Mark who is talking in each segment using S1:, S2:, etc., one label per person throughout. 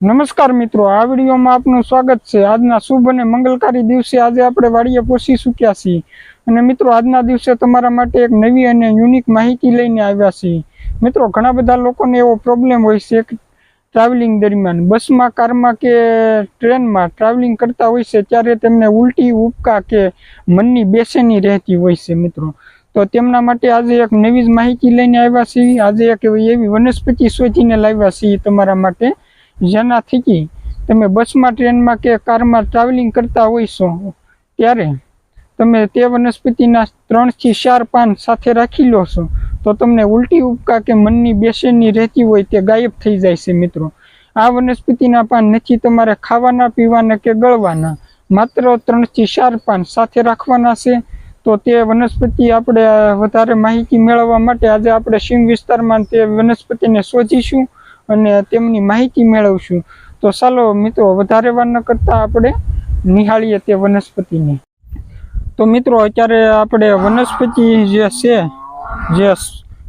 S1: નમસ્કાર મિત્રો, આ વિડીયોમાં આપનું સ્વાગત છે. આજના શુભ અને મંગલકારી દિવસે આજે આપણે વાડીએ પહોંચી ચૂક્યા છીએ. અને મિત્રો, આજના દિવસે તમારા માટે એક નવી અને યુનિક માહિતી લઈને આવ્યા છીએ. મિત્રો, ઘણા બધા લોકોને એવો પ્રોબ્લેમ હોય છે ટ્રાવેલિંગ દરમિયાન. બસમાં, કારમાં કે ટ્રેનમાં ટ્રાવેલિંગ કરતા હોય છે, ત્યારે તેમને ઉલટી ઉપકા કે મનની બેચેની રહેતી હોય છે મિત્રો. તો તેમના માટે આજે એક નવી જ માહિતી લઈને આવ્યા છીએ. આજે એક એવી વનસ્પતિ શોધીને લાવ્યા છીએ તમારા માટે. જેનાથી કે તમે બસમાં, ટ્રેનમાં કે કારમાં ટ્રાવેલિંગ કરતા હોય છો, ત્યારે તમે તે વનસ્પતિના ત્રણથી ચાર પાન સાથે રાખી લો છો, તો તમને ઉલટી ઉપકા કે મનની બેસેની રહેતી હોય તે ગાયબ થઈ જાય છે મિત્રો. આ વનસ્પતિના પાન નથી તમારે ખાવાના, પીવાના કે ગળવાના. માત્ર ત્રણથી ચાર પાન સાથે રાખવાના છે, તો તે વનસ્પતિ આપણે વધારે માહિતી મેળવવા માટે આજે આપણે સીમ વિસ્તારમાં તે વનસ્પતિને શોધીશું. અને તેમની માહિતી મેળવશું. તો ચાલો મિત્રો, વધારે વાર ન કરતા આપણે નિહાળીએ તે વનસ્પતિને. તો મિત્રો, અત્યારે આપણે વનસ્પતિ જે છે, જે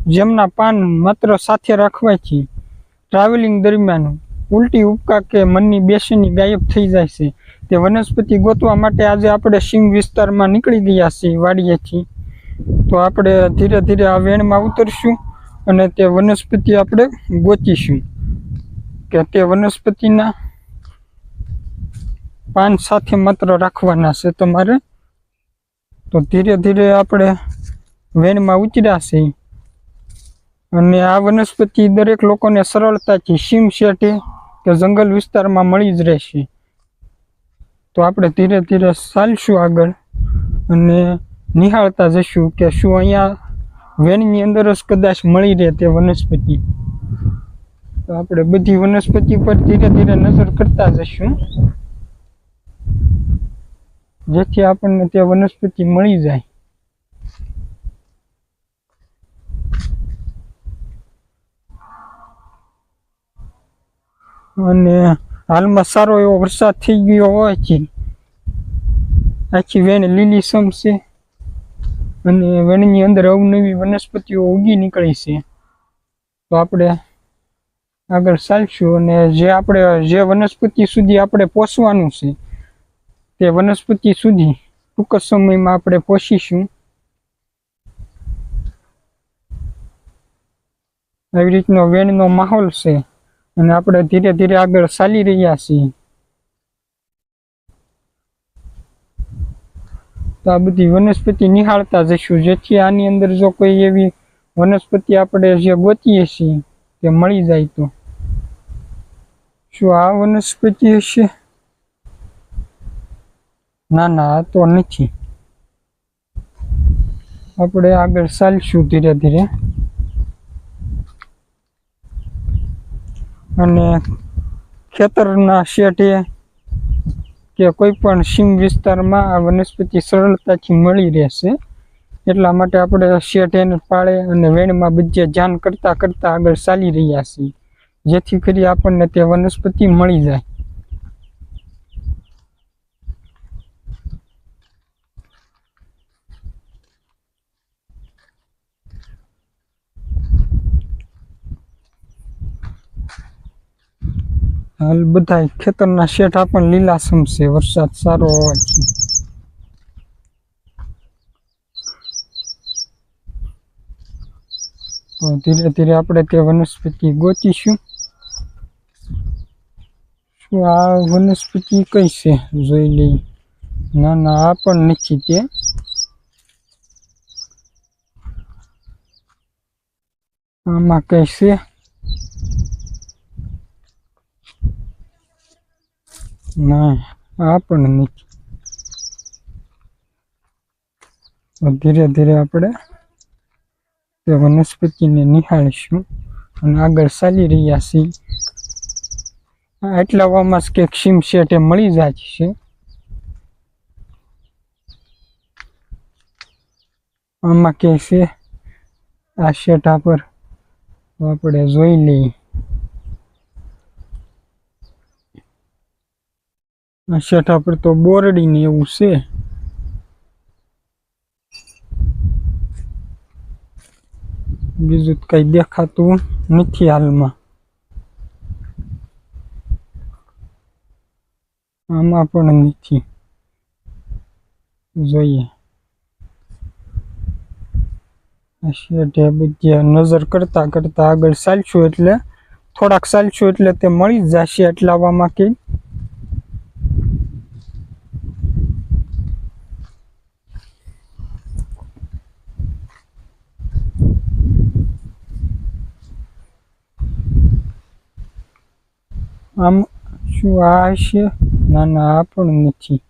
S1: જેમના પાન માત્ર સાથે રાખવાથી ટ્રાવેલિંગ દરમિયાન ઉલટી ઉપકા કે મનની બેસની ગાયબ થઈ જાય છે. તે વનસ્પતિ ગોતવા માટે આજે આપણે સિંહ વિસ્તારમાં નીકળી ગયા છીએ, વાડીએથી. તો આપણે ધીરે ધીરે આ વેણમાં ઉતરશું. અને તે વનસ્પતિ આપણે ગોતીશું. કે તે વનસ્પતિના પાન સાથે માત્ર રાખવાના છે તમારે. તો ધીરે ધીરે આપણે વેણમાં ઉતર્યા અને આ વનસ્પતિ દરેક લોકોને સરળતાથી સીમ શેઠે કે જંગલ વિસ્તારમાં મળી જ રહેશે. તો આપણે ધીરે ધીરે ચાલશું આગળ અને નિહાળતા જશું કે શું અહીંયા વેણની અંદર જ કદાચ મળી રહે તે વનસ્પતિ. તો આપણે બધી વનસ્પતિ પર ધીરે ધીરે નજર કરતા જશું જેથી આપણને તે વનસ્પતિ મળી જાય. અને હાલમાં સારો એવો વરસાદ થઈ ગયો હોવાથી આખી વેણ લીલી છે. અને વેણની અંદર અવનવી વનસ્પતિઓ ઉગી નીકળી છે. તો આપણે આગળ ચાલશું અને જે આપણે, જે વનસ્પતિ સુધી આપણે પહોંચવાનું છે, તે વનસ્પતિ સુધી ટૂંક જ સમયમાં આપણે પહોંચીશું. આવી રીતનો વેણનો માહોલ છે અને આપણે ધીરે ધીરે આગળ ચાલી રહ્યા છીએ. તો આ બધી વનસ્પતિ નિહાળતા જઈશું. જેથી આની અંદર જો કોઈ એવી વનસ્પતિ આપણે જે ગોતીએ છીએ, તે મળી જાય તો. શું આ વનસ્પતિ હશે? ના ના તો નથી. આપણે આગળ ચાલશું ધીરે ધીરે. અને ખેતરના શેઠે કે કોઈ પણ સીમ વિસ્તારમાં આ વનસ્પતિ સરળતાથી મળી રહેશે. એટલા માટે આપણે શેઠ પાળે અને વેણમાં બધે ધ્યાન કરતાં કરતાં આગળ ચાલી રહ્યા છીએ. જેથી કરી આપણને તે વનસ્પતિ મળી જાય. હાલ બધા ખેતરના શેઠા પણ લીલાસમ છે વરસાદ સારો હોવાથી તો ધીરે ધીરે આપણે તે વનસ્પતિ ગોતીશું. શું આ વનસ્પતિ કઈ છે, જોઈ લઈ ના ના, આ પણ નથી તે. આમાં કઈ છે? ના, આ પણ નથી તો ધીરે ધીરે આપણે તે વનસ્પતિને નિહાળીશું અને આગળ ચાલી રહ્યા છીએ. એટલા વામાં જ કંઈક સીમ શેઠે મળી જાય છે. આમાં કે છે, આ શેઠા પર આપણે જોઈ લઈએ. શેઠા પર તો બોરડી ને એવું છે. બીજું કઈ દેખાતું નથી હાલમાં. આમાં પણ નથી. જોઈએ. શેઠે બધી નજર કરતા કરતા આગળ ચાલશું એટલે, થોડાક ચાલશું એટલે તે મળી જ જશે એટલાવામાં કે આમ શું આ હશે? ના આ પણ નથી.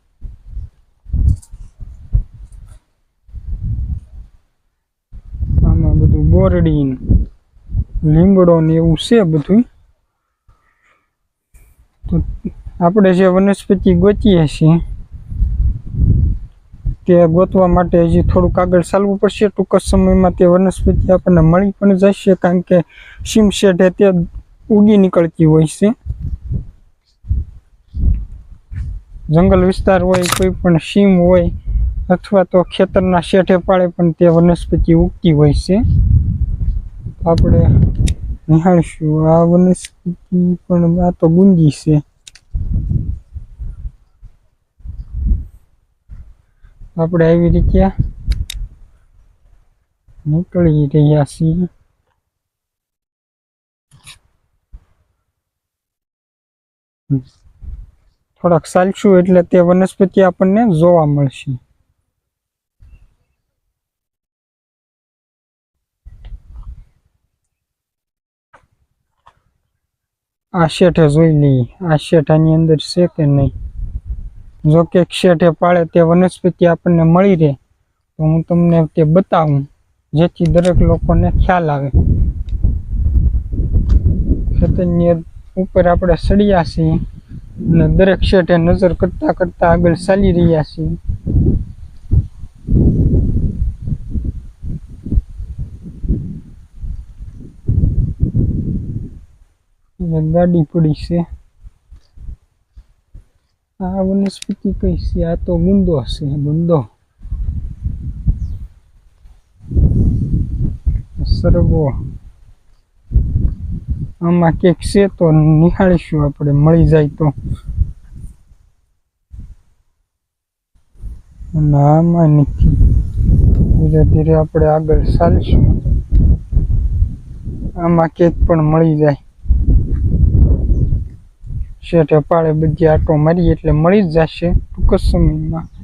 S1: આમાં બધું બોરડી લીમડો ને એવું છે બધું તો આપણે જે વનસ્પતિ ગોતીએ છીએ તે ગોતવા માટે હજી થોડુંક આગળ ચાલવું પડશે. ટૂંક સમયમાં તે વનસ્પતિ આપણને મળી પણ જશે, કારણ કે સીમ તે ઉગી નીકળતી હોય છે. જંગલ વિસ્તાર હોય, કોઈ પણ સીમ હોય અથવા તો ખેતરના શેઠે પાળે પણ તે વનસ્પતિ ઉગતી હોય છે. આપણે નિહાળશું. આ વનસ્પતિ પણ આ તો ગુંજી છે. આપણે આવી રીતે નીકળી રહ્યા છીએ. થોડાક ચાલશું એટલે તે વનસ્પતિ આપણને જોવા મળશે. આ શેઠે જોઈ લઈએ. આ શેઠાની અંદર છે કે નહીં? જો કે શેઠે પાળે તે વનસ્પતિ આપણને મળી રહે, તો હું તમને તે બતાવું, જેથી દરેક લોકોને ખ્યાલ આવે. ખેતરની ઉપર આપણે સળિયા છીએ. અને દરેક શેઠે નજર કરતા કરતા આગળ ચાલી રહ્યા છીએ ગાડી પડી છે. આ વનસ્પતિ કઈ છે? આ તો ગુંદો છે ગુંદો સરગવો. આમાં કંઈક છે તો નિહાળીશું આપણે. મળી જાય તો. આમાં નથી. ધીરે ધીરે આપણે આગળ ચાલીશું. આમાં કેક પણ મળી જાય. શેઠે પાળે બધી આટો મારીએ એટલે મળી જ જશે ટૂંક સમયમાં.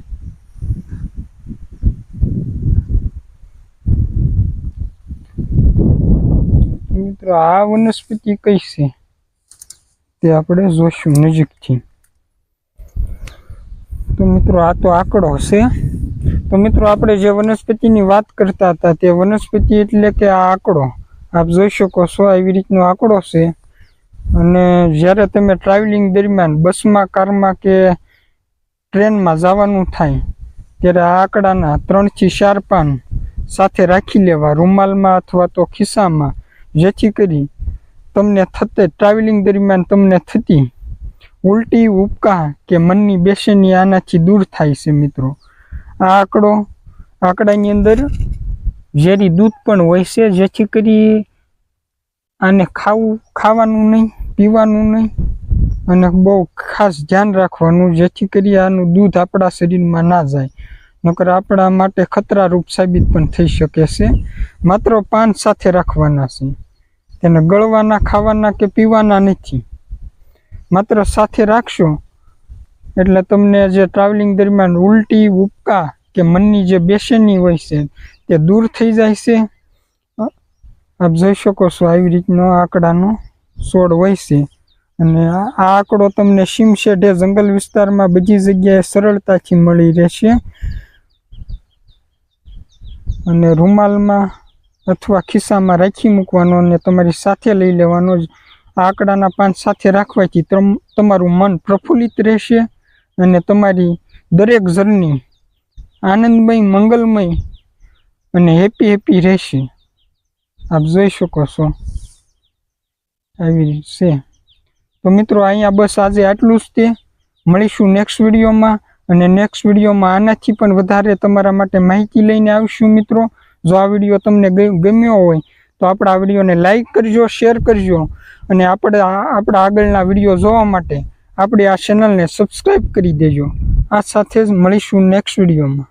S1: મિત્રો, આ વનસ્પતિ કઈ છે? તે આપણે જોશું નજીકથી. તો મિત્રો, આ તો આંકડો છે તો મિત્રો, આપણે જે વનસ્પતિની વાત કરતા હતા, તે વનસ્પતિ એટલે કે આ આંકડો. આપ જોઈ શકો છો, આવી રીતનો આંકડો છે. અને જ્યારે તમે ટ્રાવેલિંગ દરમિયાન બસમાં, કારમાં કે ટ્રેનમાં જવાનું થાય, ત્યારે આ આંકડાના ત્રણથી ચાર પાન સાથે રાખી લેવા, રૂમાલમાં અથવા તો ખિસ્સામાં જેથી કરી તમને થતે ટ્રાવેલિંગ દરમિયાન તમને થતી ઉલટી ઉપકા કે મનની બેસેની આનાથી દૂર થાય છે મિત્રો. આ આંકડો, આંકડાની અંદર ઝેરી દૂધ પણ હોય છે, જેથી કરી આને ખાવું, ખાવાનું નહીં, પીવાનું નહીં અને બહુ ખાસ ધ્યાન રાખવાનું, જેથી કરી આનું દૂધ આપણા શરીરમાં ના જાય. નકર આપણા માટે ખતરારૂપ સાબિત પણ થઈ શકે છે. માત્ર પાન સાથે રાખવાના છે. તેને ગળવાના, ખાવાના કે પીવાના નથી. માત્ર સાથે રાખશો. એટલે તમને જે ટ્રાવેલિંગ દરમિયાન ઉલટી ઉપકા કે મનની જે બેચેની હોય છે, તે દૂર થઈ જાય છે. આપ જોઈ શકો છો આવી રીતનો આંકડાનો છોડ હોય છે. અને આ આંકડો તમને સીમશેઢે જંગલ વિસ્તારમાં બધી જગ્યાએ સરળતાથી મળી રહેશે. અને રૂમાલમાં અથવા ખિસ્સામાં રાખી મૂકવાનો અને તમારી સાથે લઈ લેવાનો જ. આંકડાના પાન સાથે રાખવાથી તમ- તમારું મન પ્રફુલ્લિત રહેશે અને તમારી દરેક જર્ની આનંદમય, મંગલમય અને હેપી હેપી રહેશે. આપ જોઈ શકો છો. આવી છે. તો મિત્રો, અહીંયા બસ આજે આટલું જ તે. મળીશું નેક્સ્ટ વિડીયોમાં અને નેક્સ્ટ વિડીયોમાં આનાથી પણ વધારે તમારા માટે માહિતી લઈને આવીશું મિત્રો. જો આ વીડિયો તમને ગમ્યો હોય, તો આપણા આ વિડીયોને લાઈક કરજો, શેર કરજો અને આપણે આપણા આગળના વીડિયો જોવા માટે આપણી આ ચેનલને સબસ્ક્રાઈબ કરી દેજો. આ સાથે જ મળીશું નેક્સ્ટ વિડીયોમાં.